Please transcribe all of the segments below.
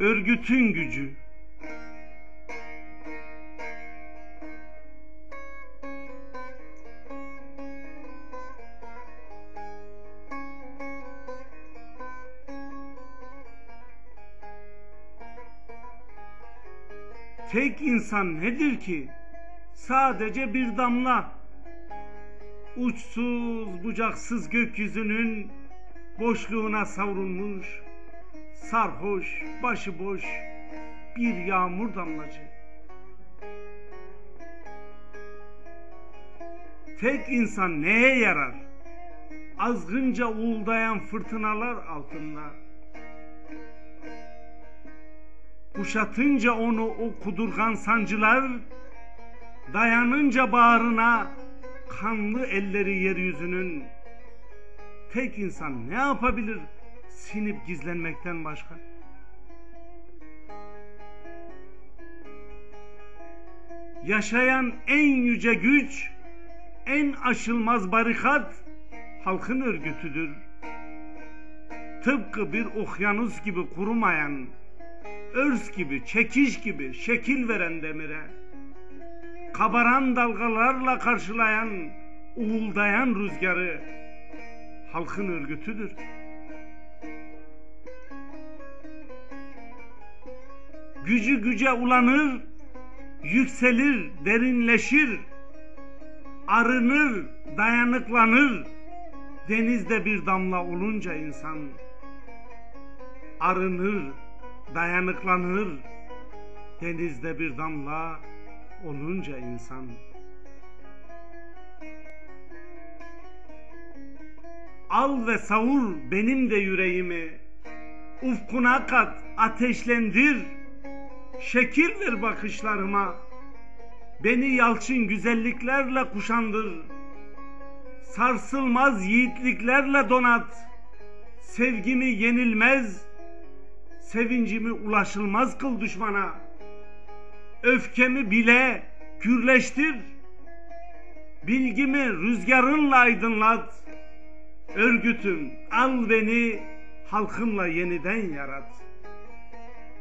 örgütün gücü. Tek insan nedir ki? Sadece bir damla. Uçsuz bucaksız gökyüzünün boşluğuna savrulmuş, sarhoş, başıboş bir yağmur damlacı. Tek insan neye yarar? Azgınca uğuldayan fırtınalar altında. Kuşatınca onu o kudurgan sancılar, dayanınca bağrına kanlı elleri yeryüzünün tek insan ne yapabilir sinip gizlenmekten başka? Yaşayan en yüce güç, en aşılmaz barikat halkın örgütüdür. Tıpkı bir okyanus gibi kurumayan, örs gibi, çekiş gibi şekil veren demire, kabaran dalgalarla karşılayan, uğuldayan rüzgarı halkın örgütüdür. Gücü güce ulanır, yükselir, derinleşir, arınır, dayanıklanır. Denizde bir damla olunca insan arınır, dayanıklanır. Denizde bir damla olunca insan Al ve savur benim de yüreğimi Ufkuna kat ateşlendir Şekil ver bakışlarıma. Beni yalçın güzelliklerle kuşandır. Sarsılmaz yiğitliklerle donat. Sevgimi yenilmez Sevincimi ulaşılmaz kıl düşmana. Öfkemi bile gürleştir. Bilgimi rüzgarınla aydınlat. Örgütüm al beni halkımla yeniden yarat.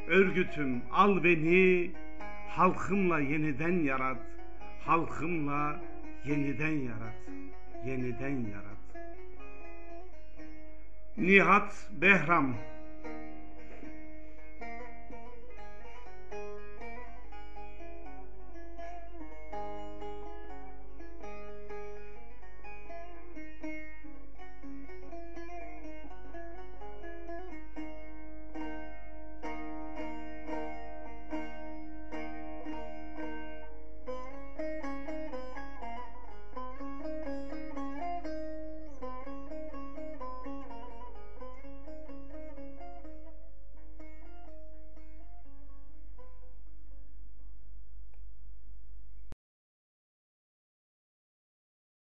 Örgütüm al beni halkımla yeniden yarat. Halkımla yeniden yarat. Yeniden yarat. Nihat Behram